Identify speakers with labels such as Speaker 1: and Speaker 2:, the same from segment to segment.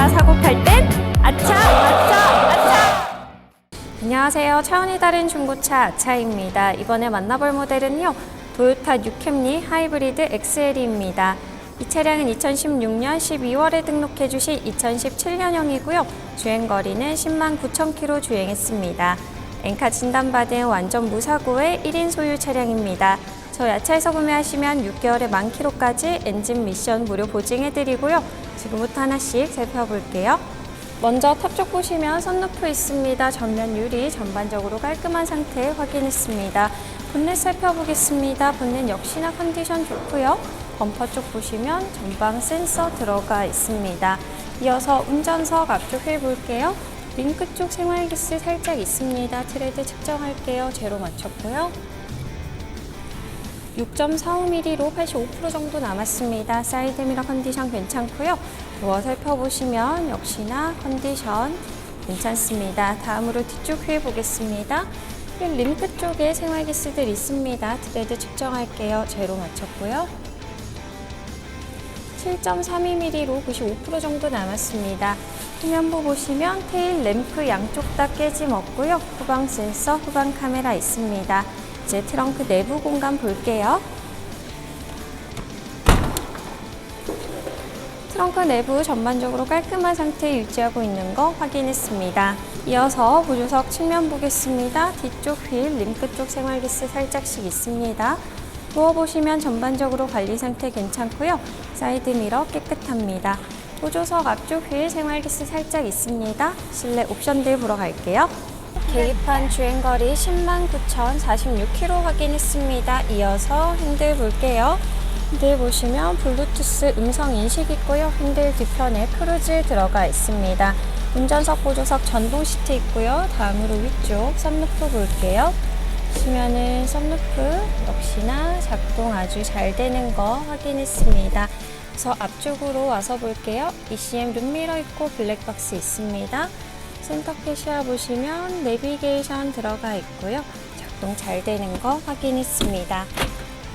Speaker 1: 차 사고 팔 땐 아차 아차 아차. 안녕하세요. 차원이 다른 중고차 아차입니다. 이번에 만나볼 모델은요 도요타 뉴캠리 하이브리드 XL입니다. 이 차량은 2016년 12월에 등록해 주신 2017년형이고요. 주행거리는 10만 9천 킬로 주행했습니다. 엔카 진단받은 완전 무사고의 1인 소유 차량입니다. 저희 야차에서 구매하시면 6개월에 만 킬로까지 엔진 미션 무료 보증해드리고요. 지금부터 하나씩 살펴볼게요. 먼저 탑 쪽 보시면 선루프 있습니다. 전면 유리 전반적으로 깔끔한 상태 확인했습니다. 본넷 살펴보겠습니다. 본넷 역시나 컨디션 좋고요. 범퍼 쪽 보시면 전방 센서 들어가 있습니다. 이어서 운전석 앞쪽 휠 볼게요. 링크 쪽 생활기스 살짝 있습니다. 트레드 측정할게요. 제로 맞췄고요. 6.45mm로 85% 정도 남았습니다. 사이드 미러 컨디션 괜찮고요. 도어 살펴보시면 역시나 컨디션 괜찮습니다. 다음으로 뒤쪽 휠 보겠습니다. 휠 림프 쪽에 생활기스들 있습니다. 트레드 측정할게요. 제로 맞췄고요. 7.32mm로 95% 정도 남았습니다. 후면부 보시면 테일 램프 양쪽 다 깨짐 없고요. 후방 센서, 후방 카메라 있습니다. 이제 트렁크 내부 공간 볼게요. 트렁크 내부 전반적으로 깔끔한 상태 유지하고 있는 거 확인했습니다. 이어서 보조석 측면 보겠습니다. 뒤쪽 휠, 림프 쪽 생활기스 살짝씩 있습니다. 누워보시면 전반적으로 관리 상태 괜찮고요. 사이드 미러 깨끗합니다. 보조석 앞쪽 휠 생활기스 살짝 있습니다. 실내 옵션들 보러 갈게요. 계기판 주행거리 10만 9,046km 확인했습니다. 이어서 핸들 볼게요. 핸들 보시면 블루투스 음성 인식 있고요. 핸들 뒤편에 크루즈 들어가 있습니다. 운전석 보조석 전동 시트 있고요. 다음으로 위쪽 썬루프 볼게요. 보시면은 썬루프 역시나 작동 아주 잘 되는 거 확인했습니다. 그래서 앞쪽으로 와서 볼게요. ECM 룸미러 있고 블랙박스 있습니다. 센터 캐시아 보시면 내비게이션 들어가 있고요. 작동 잘 되는 거 확인했습니다.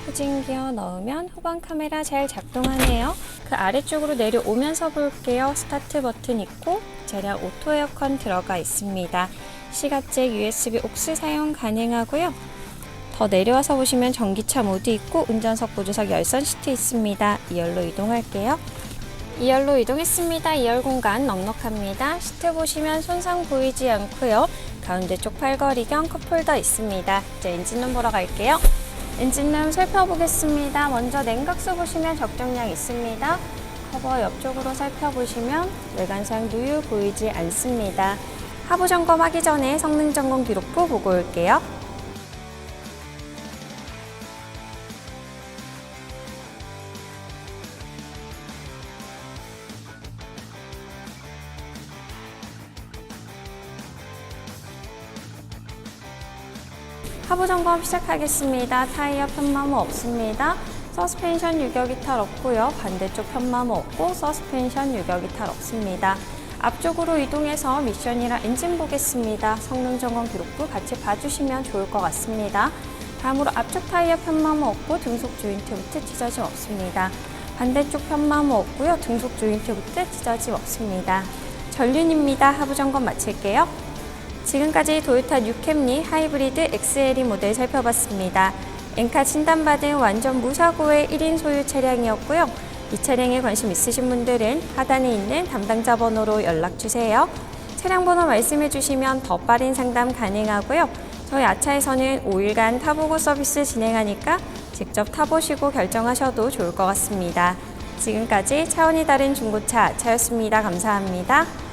Speaker 1: 후진 기어 넣으면 후방 카메라 잘 작동하네요. 그 아래쪽으로 내려오면서 볼게요. 스타트 버튼 있고 차량 오토 에어컨 들어가 있습니다. 시가잭 USB 옥스 사용 가능하고요. 더 내려와서 보시면 전기차 모드 있고 운전석 보조석 열선 시트 있습니다. 2열로 이동할게요. 2열로 이동했습니다. 2열 공간 넉넉합니다. 시트 보시면 손상 보이지 않고요. 가운데 쪽 팔걸이 겸 컵홀더 있습니다. 이제 엔진룸 보러 갈게요. 엔진룸 살펴보겠습니다. 먼저 냉각수 보시면 적정량 있습니다. 커버 옆쪽으로 살펴보시면 외관상 누유 보이지 않습니다. 하부 점검하기 전에 성능 점검 기록부 보고 올게요. 하부 점검 시작하겠습니다. 타이어 편마모 없습니다. 서스펜션 유격 이탈 없고요. 반대쪽 편마모 없고 서스펜션 유격 이탈 없습니다. 앞쪽으로 이동해서 미션이랑 엔진 보겠습니다. 성능 점검 기록부 같이 봐주시면 좋을 것 같습니다. 다음으로 앞쪽 타이어 편마모 없고 등속 조인트 부트 찢어짐 없습니다. 반대쪽 편마모 없고요. 등속 조인트 부트 찢어짐 없습니다. 전륜입니다. 하부 점검 마칠게요. 지금까지 도요타 뉴캠리 하이브리드 XLE 모델 살펴봤습니다. 엔카 진단받은 완전 무사고의 1인 소유 차량이었고요. 이 차량에 관심 있으신 분들은 하단에 있는 담당자 번호로 연락주세요. 차량 번호 말씀해 주시면 더 빠른 상담 가능하고요. 저희 아차에서는 5일간 타보고 서비스 진행하니까 직접 타보시고 결정하셔도 좋을 것 같습니다. 지금까지 차원이 다른 중고차 아차였습니다. 감사합니다.